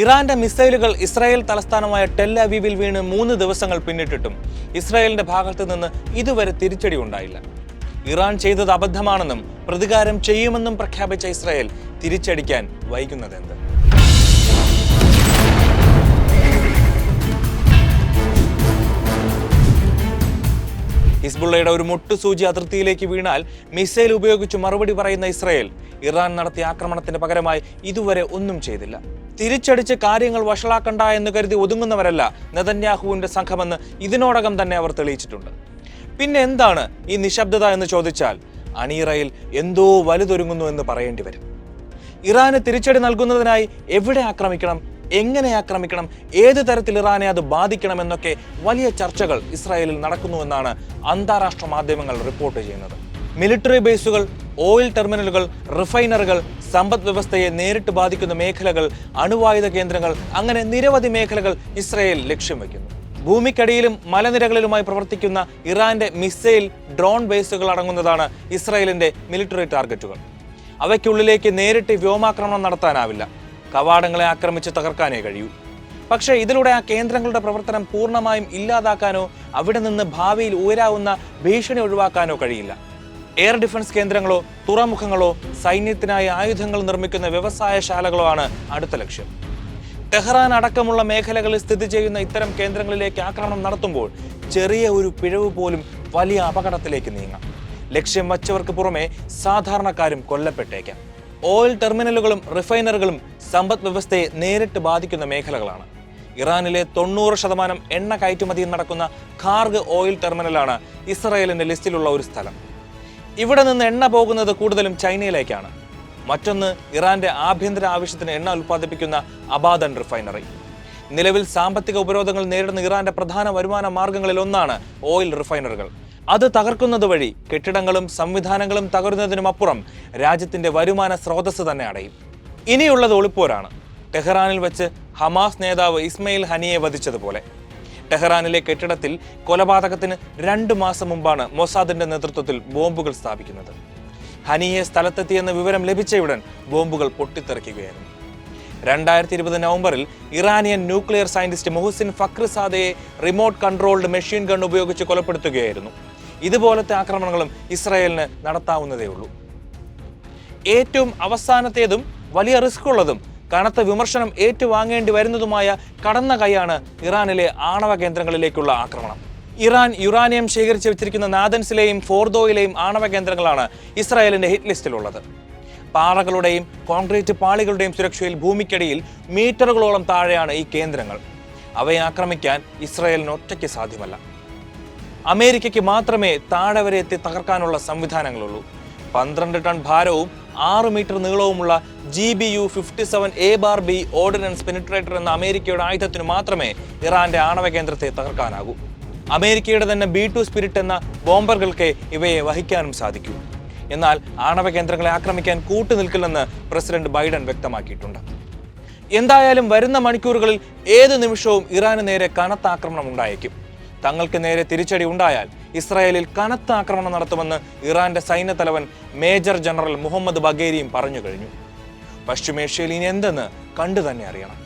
ഇറാന്റെ മിസൈലുകൾ ഇസ്രായേൽ തലസ്ഥാനമായ ടെൽ അവീവിൽ വീണ് മൂന്ന് ദിവസങ്ങൾ പിന്നിട്ടിട്ടും ഇസ്രായേലിന്റെ ഭാഗത്ത് നിന്ന് ഇതുവരെ തിരിച്ചടി ഉണ്ടായില്ല. ഇറാൻ ചെയ്തത് അബദ്ധമാണെന്നും പ്രതികാരം ചെയ്യുമെന്നും പ്രഖ്യാപിച്ച ഇസ്രായേൽ തിരിച്ചടിക്കാൻ വൈകുന്നതെന്ത്? ഹിസ്ബുള്ളയുടെ ഒരു മുട്ടുസൂചി അതിർത്തിയിലേക്ക് വീണാൽ മിസൈൽ ഉപയോഗിച്ച് മറുപടി പറയുന്ന ഇസ്രായേൽ ഇറാൻ നടത്തിയ ആക്രമണത്തിന് പകരമായി ഇതുവരെ ഒന്നും ചെയ്തില്ല. തിരിച്ചടിച്ച് കാര്യങ്ങൾ വഷളാക്കണ്ട എന്ന് കരുതി ഒതുങ്ങുന്നവരല്ല നെതന്യാഹുവിന്റെ സംഘമെന്ന് ഇതിനോടകം തന്നെ അവർ തെളിയിച്ചിട്ടുണ്ട്. പിന്നെ എന്താണ് ഈ നിശബ്ദത എന്ന് ചോദിച്ചാൽ അണീറയിൽ എന്തോ വലുതൊരുങ്ങുന്നു എന്ന് പറയേണ്ടി വരും. ഇറാന് തിരിച്ചടി നൽകുന്നതിനായി എവിടെ ആക്രമിക്കണം എങ്ങനെ ആക്രമിക്കണം ഏത് തരത്തിൽ ഇറാനെ അത് ബാധിക്കണം എന്നൊക്കെ വലിയ ചർച്ചകൾ ഇസ്രായേലിൽ നടക്കുന്നുവെന്നാണ് അന്താരാഷ്ട്ര മാധ്യമങ്ങൾ റിപ്പോർട്ട് ചെയ്യുന്നത്. മിലിറ്ററി ബേസുകൾ ഓയിൽ ടെർമിനലുകൾ റിഫൈനറുകൾ സമ്പദ് വ്യവസ്ഥയെ നേരിട്ട് ബാധിക്കുന്ന മേഖലകൾ അണുവായുധ കേന്ദ്രങ്ങൾ അങ്ങനെ നിരവധി മേഖലകൾ ഇസ്രയേൽ ലക്ഷ്യം വയ്ക്കുന്നു. ഭൂമിക്കടിയിലും മലനിരകളിലുമായി പ്രവർത്തിക്കുന്ന ഇറാന്റെ മിസൈൽ ഡ്രോൺ ബേസുകൾ അടങ്ങുന്നതാണ് ഇസ്രായേലിന്റെ മിലിറ്ററി ടാർഗറ്റുകൾ. അവയ്ക്കുള്ളിലേക്ക് നേരിട്ട് വ്യോമാക്രമണം നടത്താനാവില്ല. കവാടങ്ങളെ ആക്രമിച്ച് തകർക്കാനേ കഴിയൂ. പക്ഷേ ഇതിലൂടെ ആ കേന്ദ്രങ്ങളുടെ പ്രവർത്തനം പൂർണമായും ഇല്ലാതാക്കാനോ അവിടെ നിന്ന് ഭാവിയിൽ ഉയരാവുന്ന ഭീഷണി ഒഴിവാക്കാനോ കഴിയില്ല. എയർ ഡിഫൻസ് കേന്ദ്രങ്ങളോ തുറമുഖങ്ങളോ സൈന്യത്തിനായി ആയുധങ്ങൾ നിർമ്മിക്കുന്ന വ്യവസായശാലകളോ ആണ് അടുത്ത ലക്ഷ്യം. ടെഹ്റാൻ അടക്കമുള്ള മേഖലകളിൽ സ്ഥിതി ചെയ്യുന്ന ഇത്തരം കേന്ദ്രങ്ങളിലേക്ക് ആക്രമണം നടത്തുമ്പോൾ ചെറിയ ഒരു പിഴവ് പോലും വലിയ അപകടത്തിലേക്ക് നീങ്ങാം. ലക്ഷ്യം വച്ചവർക്ക് പുറമെ സാധാരണക്കാരും കൊല്ലപ്പെട്ടേക്കാം. ഓയിൽ ടെർമിനലുകളും റിഫൈനറുകളും സമ്പദ് വ്യവസ്ഥയെ നേരിട്ട് ബാധിക്കുന്ന മേഖലകളാണ്. ഇറാനിലെ തൊണ്ണൂറ് ശതമാനം എണ്ണ കയറ്റുമതി നടക്കുന്ന ഖാർഗ് ഓയിൽ ടെർമിനലാണ് ഇസ്രായേലിന്റെ ലിസ്റ്റിലുള്ള ഒരു സ്ഥലം. ഇവിടെ നിന്ന് എണ്ണ പോകുന്നത് കൂടുതലും ചൈനയിലേക്കാണ്. മറ്റൊന്ന് ഇറാന്റെ ആഭ്യന്തര ആവശ്യത്തിന് എണ്ണ ഉൽപ്പാദിപ്പിക്കുന്ന അബാദൻ റിഫൈനറി. നിലവിൽ സാമ്പത്തിക ഉപരോധങ്ങൾ നേരിടുന്ന ഇറാന്റെ പ്രധാന വരുമാന മാർഗങ്ങളിൽ ഒന്നാണ് ഓയിൽ റിഫൈനറികൾ. അത് തകർക്കുന്നത് വഴി കെട്ടിടങ്ങളും സംവിധാനങ്ങളും തകരുന്നതിനുമപ്പുറം രാജ്യത്തിന്റെ വരുമാന സ്രോതസ് തന്നെ അടയും. ഇനിയുള്ളത് ഒളിപ്പോരാണ്. ടെഹ്റാനിൽ വെച്ച് ഹമാസ് നേതാവ് ഇസ്മയിൽ ഹനിയെ വധിച്ചതുപോലെ. ടെഹ്റാനിലെ കെട്ടിടത്തിൽ കൊലപാതകത്തിന് രണ്ട് മാസം മുമ്പാണ് മൊസാദിന്റെ നേതൃത്വത്തിൽ ബോംബുകൾ സ്ഥാപിക്കുന്നത്. ഹനിയെ സ്ഥലത്തെത്തിയെന്ന വിവരം ലഭിച്ചയുടൻ ബോംബുകൾ പൊട്ടിത്തെറിക്കുകയായിരുന്നു. രണ്ടായിരത്തി ഇരുപത് നവംബറിൽ ഇറാനിയൻ ന്യൂക്ലിയർ സയന്റിസ്റ്റ് മുഹസിൻ ഫക്രിസാദയെ റിമോട്ട് കൺട്രോൾഡ് മെഷീൻ ഗൺ ഉപയോഗിച്ച് കൊലപ്പെടുത്തുകയായിരുന്നു. ഇതുപോലത്തെ ആക്രമണങ്ങളും ഇസ്രായേലിന് നടത്താവുന്നതേ ഉള്ളൂ ഏറ്റവും അവസാനത്തേതും വലിയ റിസ്ക് ഉള്ളതും കനത്ത വിമർശനം ഏറ്റുവാങ്ങേണ്ടി വരുന്നതുമായ കടന്ന കൈയാണ് ഇറാനിലെ ആണവ കേന്ദ്രങ്ങളിലേക്കുള്ള ആക്രമണം. ഇറാൻ യുറാനിയം ശേഖരിച്ചു വെച്ചിരിക്കുന്ന നാദൻസിലെയും ഫോർദോയിലെയും ആണവ കേന്ദ്രങ്ങളാണ് ഇസ്രായേലിന്റെ ഹിറ്റ് ലിസ്റ്റിലുള്ളത്. പാറകളുടെയും കോൺക്രീറ്റ് പാളികളുടെയും സുരക്ഷയിൽ ഭൂമിക്കടിയിൽ മീറ്ററുകളോളം താഴെയാണ് ഈ കേന്ദ്രങ്ങൾ. അവയെ ആക്രമിക്കാൻ ഇസ്രായേലിന് ഒറ്റയ്ക്ക് സാധ്യമല്ല. അമേരിക്കയ്ക്ക് മാത്രമേ താഴെ വരെ എത്തി തകർക്കാനുള്ള സംവിധാനങ്ങളുള്ളൂ. പന്ത്രണ്ട് ടൺ ഭാരവും ആറ് metre നീളവുമുള്ള G B U fifty seven A bar B ordnance penetrator എന്ന അമേരിക്കയുടെ ആയുധത്തിന് മാത്രമേ ഇറാന്റെ ആണവ കേന്ദ്രത്തെ തകർക്കാനാകൂ. അമേരിക്കയുടെ തന്നെ ബി ടു സ്പിരിറ്റ് എന്ന ബോംബറുകൾക്ക് ഇവയെ വഹിക്കാനും സാധിക്കൂ. എന്നാൽ ആണവ കേന്ദ്രങ്ങളെ ആക്രമിക്കാൻ കൂട്ടുനിൽക്കില്ലെന്ന് പ്രസിഡന്റ് ബൈഡൻ വ്യക്തമാക്കിയിട്ടുണ്ട്. എന്തായാലും വരുന്ന മണിക്കൂറുകളിൽ ഏത് നിമിഷവും ഇറാന് നേരെ കനത്ത ആക്രമണം ഉണ്ടായേക്കും. തങ്ങൾക്ക് നേരെ തിരിച്ചടി ഉണ്ടായാൽ ഇസ്രായേലിൽ കനത്ത ആക്രമണം നടത്തുമെന്ന് ഇറാന്റെ സൈന്യ തലവൻ മേജർ ജനറൽ മുഹമ്മദ് ബഗേരിയും പറഞ്ഞു കഴിഞ്ഞു. പശ്ചിമേഷ്യയിൽ ഇനി എന്തെന്ന് കണ്ടു തന്നെ അറിയണം.